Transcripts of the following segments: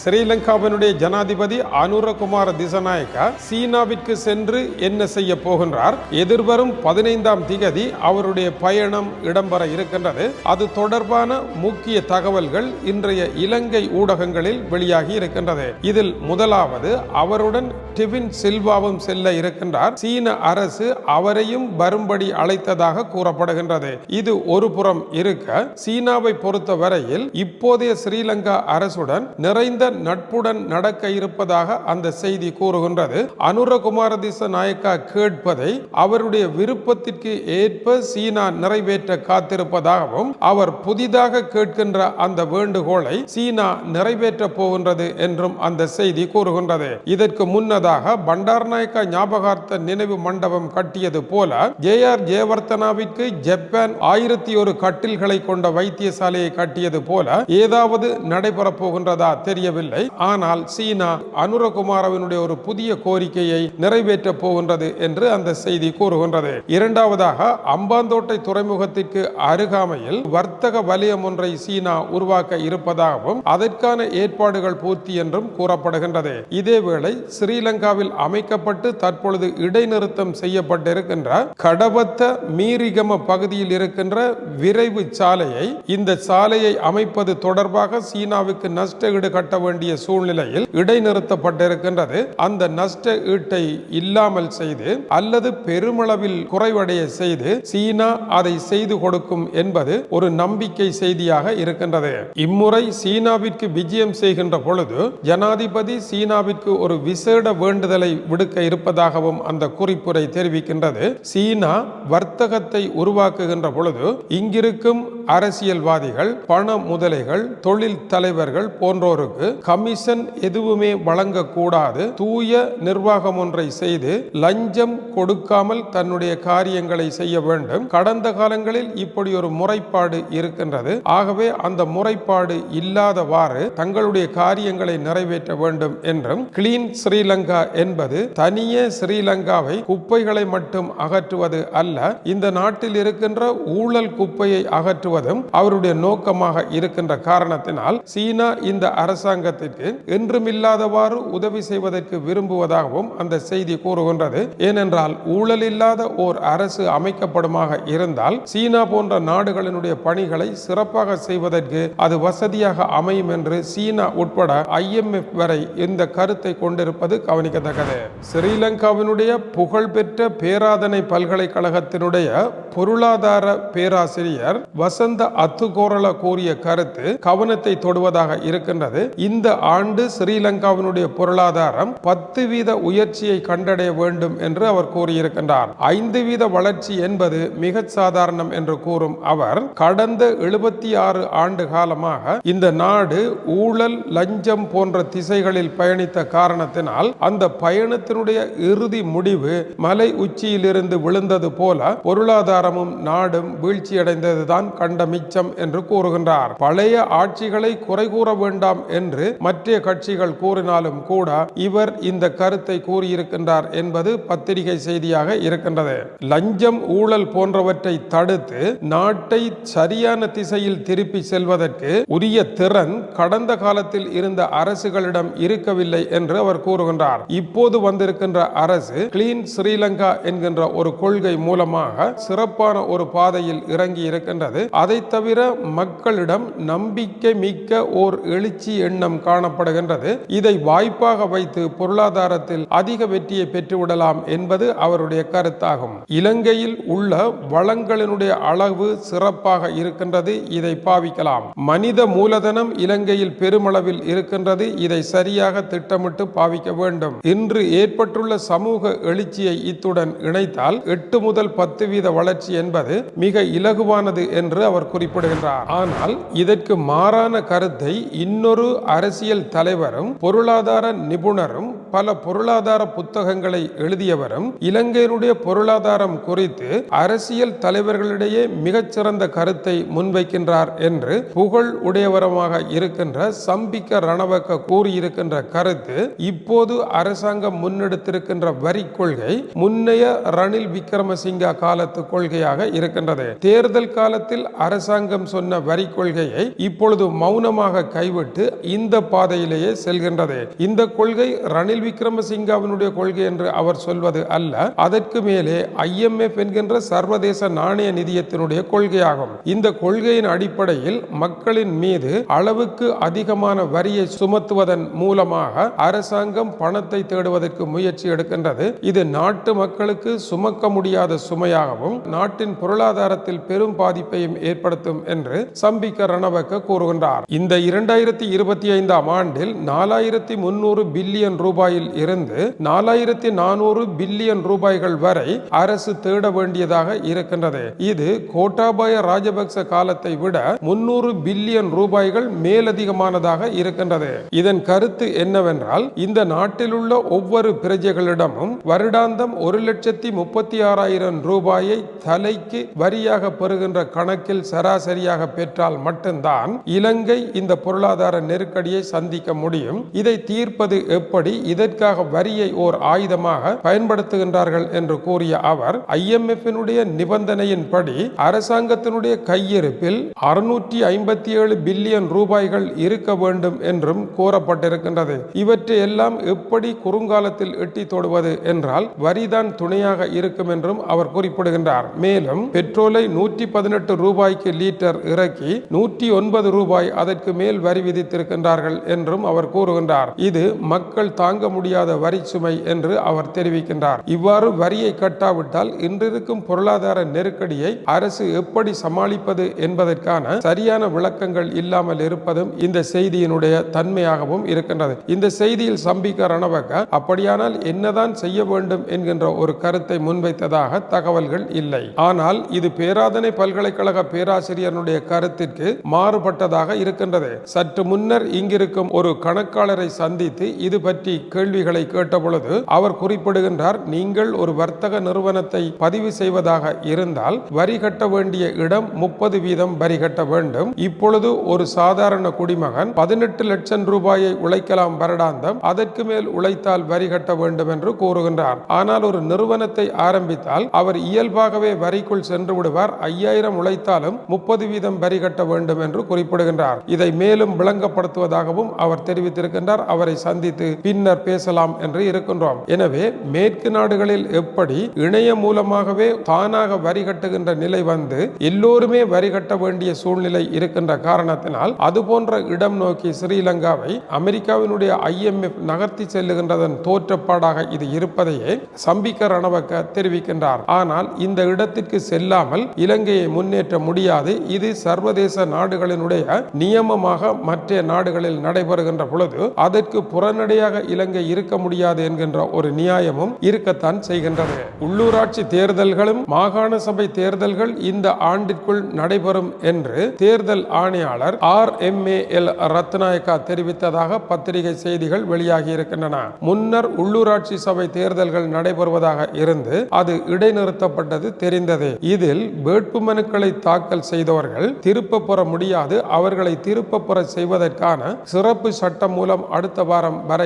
ஸ்ரீலங்காவினுடைய ஜனாதிபதி அனுரகுமார திசநாயக்கா சீனாவிற்கு சென்று என்ன செய்ய போகின்றார்? எதிர்வரும் பதினைந்தாம் திகதி அவருடைய பயணம் இடம்பெற இருக்கின்றது. அது தொடர்பான முக்கிய தகவல்கள் இன்றைய இலங்கை ஊடகங்களில் வெளியாகி இருக்கின்றது. இதில் முதலாவது அவருடன் டிவின் சில்வாவும் செல்ல இருக்கின்றார். சீன அரசு அவரையும் வரும்படி அழைத்ததாக கூறப்படுகின்றது. இது ஒரு புறம் இருக்க சீனாவை பொறுத்த வரையில் இப்போதைய ஸ்ரீலங்கா அரசுடன் நிறைந்த நட்புடன் நடக்க இருப்பதாக அந்த செய்தி கூறுகின்றது. அனுரகுமார திச நாயக்கா கேட்பதை அவருடைய விருப்பத்திற்கு ஏற்ப சீனா நிறைவேற்ற காத்திருப்பதாகவும் அவர் புதிதாக கேட்கின்ற அந்த வேண்டுகோளை சீனா நிறைவேற்ற போகின்றது என்றும் அந்த செய்தி கூறுகின்றது. இதற்கு முன்னதாக பண்டார்நாயக்கா ஞாபகார்த்த நினைவு மண்டபம் கட்டியது போல ஜே ஆர் ஜெயவர்த்தனாவிற்கு ஜப்பான் ஆயிரத்தி ஒரு கட்டில்களை கொண்ட வைத்தியசாலையை கட்டியது போல ஏதாவது நடைபெறப் போகின்றதா தெரியவில்லை ஆனால் சீனா அனுரகுமாரவினுடைய ஒரு புதிய கோரிக்கையை நிறைவேற்ற போகின்றது என்று அந்த செய்தி கூறுகின்றது. இரண்டாவதாக அம்பாந்தோட்டை துறைமுகத்திற்கு அருகாமையில் வர்த்தக வலயம் ஒன்றை சீனா உருவாக்க இருப்பதாகவும் அதற்கான ஏற்பாடுகள் பூர்த்தி என்றும் கூறப்படுகின்றது. இதேவேளை ஸ்ரீலங்காவில் அமைக்கப்பட்டு தற்பொழுது இடைநிறுத்தம் செய்யப்பட்டிருக்கின்ற கடபத்த மீரிகம பகுதியில் இருக்கின்ற விரைவு சாலையை இந்த சாலையை அமைப்பது தொடர்பாக சீனாவுக்கு நஷ்ட ஈடு கட்ட வேண்டிய சூழ்நிலையில் இடைநிறுத்தப்பட்டிருக்கின்றது. அந்த நஷ்ட ஈட்டை இல்லாமல் செய்து அல்லது பெருமளவில் குறைவடைய செய்து சீனா அதை செய்து கொடுக்கும் என்பது ஒரு நம்பிக்கை செய்தியாக இருக்கின்றது. இம்முறை சீனாவிற்கு விஜயம் செய்கின்ற பொழுது ஜனாதிபதி சீனாவிற்கு ஒரு விசேட வேண்டுதலை விடுக்க இருப்பதாகவும் அந்த குறிப்புரை தெரிவிக்கின்றது. சீனா வர்த்தகத்தை உருவாக்குகின்ற பொழுது இங்கிருக்கும் அரசியல்வாதிகள் பண முதலைகள் தொழில் தலைவர்கள் போன்றோருக்கு கமிஷன் எதுவுமே வழங்கக்கூடாது. தூய நிர்வாகம் ஒன்றை செய்து லஞ்சம் கொடுக்காமல் தன்னுடைய காரியங்களை செய்ய வேண்டும். கடந்த காலங்களில் இப்படி ஒரு முறைப்பாடு இருக்கின்றது. ஆகவே அந்த முறைப்பாடு இல்லாதவாறு தங்களுடைய காரியங்களை நிறைவேற்ற வேண்டும் என்றும் கிளீன் ஸ்ரீலங்கா என்பது தனியே ஸ்ரீலங்காவை குப்பைகளை மட்டும் அகற்றுவது அல்ல இந்த நாட்டில் இருக்கின்ற ஊழல் குப்பையை அகற்றுவதும் அவருடைய நோக்கமாக இருக்கின்ற காரணத்தினால் சீனா இந்த அரசாங்க அரசாங்கத்திற்கு என்றுமில்லாதவாறு உதவி செய்வதற்கு விரும்புவதாகவும் அந்த செய்தி கூறுகின்றது. ஏனென்றால் ஊழல் இல்லாத ஓர் அரசு அமைக்கப்படுமாக இருந்தால் சீனா போன்ற நாடுகளினுடைய பணிகளை சிறப்பாக செய்வதற்கு அது வசதியாக அமையும் என்று சீனா உட்பட ஐஎம்எஃப் வரை இந்த கருத்தை கொண்டிருப்பது கவனிக்கத்தக்கது. ஸ்ரீலங்காவினுடைய புகழ்பெற்ற பேராதனை பல்கலைக்கழகத்தினுடைய பொருளாதார பேராசிரியர் வசந்த அத்துகோரல கூறிய கருத்து கவனத்தை தொடுவதாக இருக்கின்றது. இந்த ஆண்டு ஸ்ரீலங்காவினுடைய பொருளாதாரம் பத்து வீத உயர்ச்சியை கண்டடைய வேண்டும் என்று அவர் கூறியிருக்கின்றார். ஐந்து வீத வளர்ச்சி என்பது மிக சாதாரணம் என்று கூறும் அவர் கடந்த எழுபத்தி ஆறு ஆண்டு காலமாக இந்த நாடு ஊழல் லஞ்சம் போன்ற திசைகளில் பயணித்த காரணத்தினால் அந்த பயணத்தினுடைய இறுதி முடிவு மலை உச்சியிலிருந்து விழுந்தது போல பொருளாதாரமும் நாடும் வீழ்ச்சியடைந்ததுதான் கண்ட மிச்சம் என்று கூறுகின்றார். பழைய ஆட்சிகளை குறை கூற வேண்டாம் என்று மற்ற கட்சிகள் கூறினாலும் கூட இவர் இந்த கருத்தை கூறியிருக்கின்றார் என்பது பத்திரிகை செய்தியாக இருக்கின்றது. லஞ்சம் ஊழல் போன்றவற்றை தடுத்து நாட்டை சரியான திசையில் திருப்பி செல்வதற்கு உரிய திறன் கடந்த காலத்தில் இருந்த அரசுகளிடம் இருக்கவில்லை என்று அவர் கூறுகின்றார். இப்போது வந்திருக்கின்ற அரசு கிளீன் ஸ்ரீலங்கா என்கின்ற ஒரு கொள்கை மூலமாக சிறப்பான ஒரு பாதையில் இறங்கி இருக்கின்றது அதை தவிர மக்களிடம் நம்பிக்கை மிக்க ஓர் எழுச்சி எண்ணம் காணப்படுகின்றது. இதை வாய்ப்பாக வைத்து பொருளாதாரத்தில் அதிக வெற்றியை பெற்றுவிடலாம் என்பது அவருடைய கருத்தாகும். இலங்கையில் உள்ள வளங்களினுடைய அளவு சிறப்பாக இருக்கின்றது இதை பாவிக்கலாம். மனித மூலதனம் இலங்கையில் பெருமளவில் இருக்கின்றது இதை சரியாக திட்டமிட்டு பாவிக்க வேண்டும். இன்று ஏற்பட்டுள்ள சமூக எழுச்சியை இத்துடன் இணைத்தால் எட்டு முதல் பத்து வீத வளர்ச்சி என்பது மிக இலகுவானது என்று அவர் குறிப்பிடுகின்றார். ஆனால் இதற்கு மாறான கருத்தை இன்னொரு அரசியல் தலைவரும் பொருளாதார நிபுணரும் பல பொருளாதார புத்தகங்களை எழுதியவரும் இலங்கையினுடைய பொருளாதாரம் குறித்து அரசியல் தலைவர்களிடையே மிகச்சிறந்த கருத்தை முன்வைக்கின்றார் என்று புகழ் உடையவரமாக இருக்கின்ற சம்பிக்க ரணவக்க கூறியிருக்கின்ற கருத்து இப்போது அரசாங்கம் முன்னெடுத்திருக்கின்ற வரி கொள்கை முன்னைய ரணில் விக்ரமசிங்கா காலத்து கொள்கையாக இருக்கின்றது. தேர்தல் காலத்தில் அரசாங்கம் சொன்ன வரி கொள்கையை இப்பொழுது மௌனமாக கைவிட்டு இந்த பாதையிலேயே செல்கின்றது. இந்த கொள்கை ரணில் விக்ரமசிங்காவினுடைய கொள்கை என்று அவர் சொல்வது அல்ல. அதற்கு மேலே ஐஎம்எஃப் என்கின்ற சர்வதேச நாணய நிதியத்தினுடைய கொள்கையாகும். இந்த கொள்கையின் அடிப்படையில் மக்களின் மீது அளவுக்கு அதிகமான வரியை சுமத்துவதன் மூலமாக அரசாங்கம் பணத்தை தேடுவதற்கு முயற்சி எடுக்கின்றது. இது நாட்டு மக்களுக்கு சுமக்க முடியாத சுமையாகவும் நாட்டின் பொருளாதாரத்தில் பெரும் பாதிப்பையும் ஏற்படுத்தும் என்று சம்பிக்க ரணவக்க கூறுகின்றார். இந்த இரண்டாயிரத்தி இருபத்தி ஐந்தாம் ஆண்டில் நாலாயிரத்தி முன்னூறு பில்லியன் ரூபாய் ரூபாயில் இருந்து நாலாயிரத்தி நானூறு பில்லியன் ரூபாய்கள் வரை அரசு தேட வேண்டியதாக இருக்கின்றது. இது கோட்டாபாய ராஜபக்ச காலத்தை விட முன்னூறு பில்லியன் ரூபாய்கள் மேலதிகமானதாக இருக்கின்றது. இதன் கருத்து என்னவென்றால் இந்த நாட்டில் உள்ள ஒவ்வொரு பிரஜைகளிடமும் வருடாந்தம் ஒரு லட்சத்தி முப்பத்தி ஆறாயிரம் ரூபாயை தலைக்கு வரியாக பெறுகின்ற கணக்கில் சராசரியாக பெற்றால் மட்டும்தான் இலங்கை இந்த பொருளாதார நெருக்கடியை சந்திக்க முடியும். இதை தீர்ப்பது எப்படி? இதற்காக வரியை ஓர் ஆயுதமாக பயன்படுத்துகின்றார்கள் என்று கூறிய அவர் ஐஎம்எஃபினுடைய நிபந்தனையின்படி அரசாங்கத்தினுடைய கையிருப்பில் அறுநூற்றி ஐம்பத்தி ஏழு பில்லியன் ரூபாய்கள் இருக்க வேண்டும் என்றும் கூறப்பட்டிருக்கின்றது. இவற்றை எல்லாம் எப்படி குறுங்காலத்தில் எட்டி தொடுவது என்றால் வரிதான் துணையாக இருக்கும் என்றும் அவர் குறிப்பிடுகின்றார். மேலும் பெட்ரோலை நூற்றி பதினெட்டு ரூபாய்க்கு லீட்டர் இறக்கி நூற்றி ஒன்பது ரூபாய் அதற்கு மேல் வரி விதித்திருக்கின்றார்கள் என்றும் அவர் கூறுகின்றார். இது மக்கள் தாங்க முடியாத வரி சுமை என்று அவர் தெரிவிக்கின்றார். இவ்வாறு வரியை கட்டாவிட்டால் இன்றிருக்கும் பொருளாதார நெருக்கடியை அரசு எப்படி சமாளிப்பது என்பதற்கான சரியான விளக்கங்கள் இல்லாமல் இருப்பதும் இந்த செய்தியினுடைய தன்மையாகவும் இருக்கின்றது. இந்த செய்தியில் சம்பிக்க ரணவக அப்படியானால் என்னதான் செய்ய வேண்டும்? என்கின்ற ஒரு கருத்தை முன்வைத்ததாக தகவல்கள் இல்லை. ஆனால் இது பேராதனை பல்கலைக்கழக பேராசிரியருடைய கருத்திற்கு மாறுபட்டதாக இருக்கின்றது. சற்று முன்னர் இங்கிருக்கும் ஒரு கணக்காளரை சந்தித்து இது பற்றி கேள்விகளை கேட்டபொழுது அவர் குறிப்பிடுகின்றார் நீங்கள் ஒரு வர்த்தக நிறுவனத்தை பதிவு செய்வதாக இருந்தால் வரி கட்ட வேண்டிய இடம் முப்பது வீதம் வரி கட்ட வேண்டும். இப்பொழுது ஒரு சாதாரண குடிமகன் பதினெட்டு லட்சம் ரூபாயை உழைக்கலாம் வருடாந்தம் அதற்கு மேல் உழைத்தால் வரி கட்ட வேண்டும் என்று கூறுகின்றார். ஆனால் ஒரு நிறுவனத்தை ஆரம்பித்தால் அவர் இயல்பாகவே வரிக்குள் சென்று விடுவார். ஐயாயிரம் உழைத்தாலும் முப்பது வீதம் வரி கட்ட வேண்டும் என்று குறிப்பிடுகின்றார். இதை மேலும் விளங்கப்படுத்துவதாகவும் அவர் தெரிவித்திருக்கின்றார். அவரை சந்தித்து பின்னர் பேசலாம் என்று இருக்கின்றோம். எனவே மேற்கு நாடுகளில் எப்படி இணையம் மூலமாகவே தானாக வரி கட்டுகின்ற நிலை வந்து எல்லோருமே வரி கட்ட வேண்டிய சூழ்நிலை இருக்கின்ற காரணத்தினால் அது போன்ற இடம் நோக்கி ஸ்ரீலங்காவை அமெரிக்காவினுடைய ஐஎம்எஃப் நகர்த்தி செல்லுகின்றதன் தோற்றப்பாடாக இது இருப்பதையே சம்பிக்க ரணவக்க தெரிவிக்கின்றார். ஆனால் இந்த இடத்திற்கு செல்லாமல் இலங்கையை முன்னேற்ற முடியாது. இது சர்வதேச நாடுகளினுடைய நியமமாக மற்ற நாடுகளில் நடைபெறுகின்ற பொழுது அதற்கு புறநடையாக இலங்கை இருக்க முடியாது என்கின்ற ஒரு நியாயமும் இருக்கத்தான் செய்கின்றது. உள்ளூராட்சி தேர்தல்களும் மாகாண சபை தேர்தல்கள் இந்த ஆண்டிற்குள் நடைபெறும் என்று தேர்தல் ஆணையாளர் R M A L Ratnayake தெரிவித்ததாக பத்திரிகை செய்திகள் வெளியாகி இருக்கின்றன. முன்னர் உள்ளூராட்சி சபை தேர்தல்கள் நடைபெறுவதாக இருந்து அது இடைநிறுத்தப்பட்டது தெரிந்தது. இதில் வேட்பு மனுக்களை தாக்கல் செய்தவர்கள் திருப்ப பெற முடியாது அவர்களை திருப்ப பெற செய்வதற்கான சிறப்பு சட்டம் மூலம் அடுத்த வாரம் வர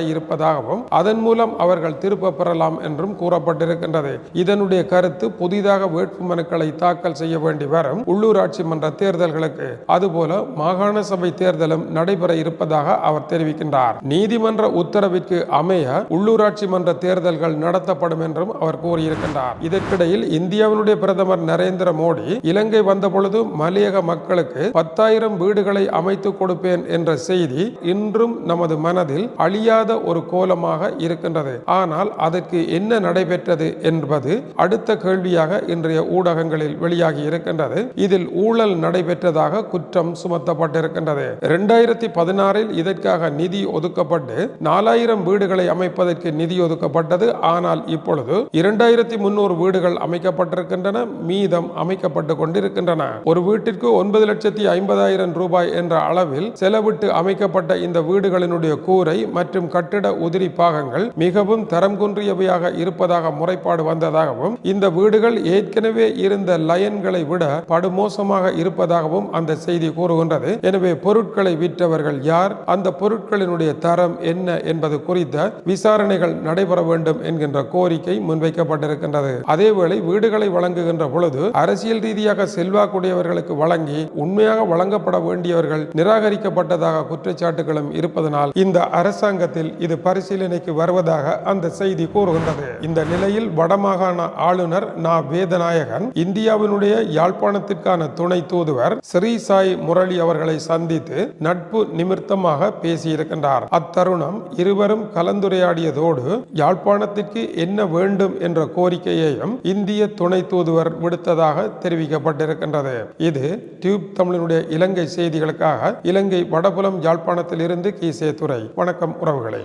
இருப்பதாகவும் அதன் மூலம் அவர்கள் திருப்ப பெறலாம் என்றும் கூறப்பட்டிருக்கின்றது. இதனுடைய கருத்து புதிதாக வேட்பு மனுக்களை தாக்கல் செய்ய வேண்டி வரும் உள்ளூராட்சி மன்ற தேர்தல்களுக்கு. அதுபோல மாகாண சபை தேர்தலும் நடைபெற இருப்பதாக அவர் தெரிவிக்கின்றார். நீதிமன்ற உத்தரவிற்கு அமைய உள்ளூராட்சி மன்ற தேர்தல்கள் நடத்தப்படும் என்றும் அவர் கூறியிருக்கின்றார். இதற்கிடையில் இந்தியாவினுடைய பிரதமர் நரேந்திர மோடி இலங்கை வந்தபொழுது மலையக மக்களுக்கு பத்தாயிரம் வீடுகளை அமைத்து கொடுப்பேன் என்ற செய்தி இன்றும் நமது மனதில் அழியாத ஒரு கோலமாக இருக்கின்றது. ஆனால் அதற்கு என்ன நடைபெற்றது என்பது அடுத்த கேள்வியாக இன்றைய ஊடகங்களில் வெளியாகி இருக்கின்றது. இதில் ஊழல் நடைபெற்றதாக குற்றம் சுமத்தப்பட்டிருக்கின்றது. இரண்டாயிரத்தி பதினாறில் இதற்காக நிதி ஒதுக்கப்பட்டு நாலாயிரம் வீடுகளை அமைப்பதற்கு நிதி ஒதுக்கப்பட்டது. ஆனால் இப்பொழுது இரண்டாயிரத்தி முன்னூறு வீடுகள் அமைக்கப்பட்டிருக்கின்றன. மீதம் அமைக்கப்பட்டு கொண்டிருக்கின்றன. ஒரு வீட்டிற்கு ஒன்பது லட்சத்தி ஐம்பதாயிரம் ரூபாய் என்ற அளவில் செலவிட்டு அமைக்கப்பட்ட இந்த வீடுகளினுடைய கூரை மற்றும் கட்டிட உதிரி வீரி பாகங்கள் மிகவும் தரம் குன்றியவையாக இருப்பதாக முறைப்பாடு வந்ததாகவும் இந்த வீடுகள் ஏற்கனவே இருந்த லயன்களை விட படுமோசமாக இருப்பதாகவும் அந்த செய்தி கூறுகின்றது. எனவே பொருட்களை விற்றவர்கள் யார் அந்த பொருட்களினுடைய தரம் என்ன என்பது குறித்த விசாரணைகள் நடைபெற வேண்டும் என்கின்ற கோரிக்கை முன்வைக்கப்பட்டிருக்கின்றது. அதேவேளை வீடுகளை வழங்குகின்ற பொழுது அரசியல் ரீதியாக செல்வாக்குடையவர்களுக்கு வழங்கி உண்மையாக வழங்கப்பட வேண்டியவர்கள் நிராகரிக்கப்பட்டதாக குற்றச்சாட்டுகளும் இருப்பதனால் இந்த அரசாங்கத்தில் இது பரிசீலனைக்கு வருவதாக அந்த செய்தி கூறுகின்றது. இந்த நிலையில் வடமாகாண ஆளுநர் நா. வேதநாயகன் இந்தியாவினுடைய யாழ்ப்பாணத்திற்கான துணை தூதுவர் ஸ்ரீ. சாய் முரளி அவர்களை சந்தித்து நட்பு நிமித்தமாக பேசியிருக்கின்றார். அத்தருணம் இருவரும் கலந்துரையாடியதோடு யாழ்ப்பாணத்திற்கு என்ன வேண்டும் என்ற கோரிக்கையையும் இந்திய துணை தூதுவர் விடுத்ததாக தெரிவிக்கப்பட்டிருக்கின்றது. இது டியூப் தமிழனுடைய இலங்கை செய்திகளுக்காக இலங்கை வடபுலம் யாழ்ப்பாணத்தில் இருந்து கீசே துறை வணக்கம் உறவுகளே.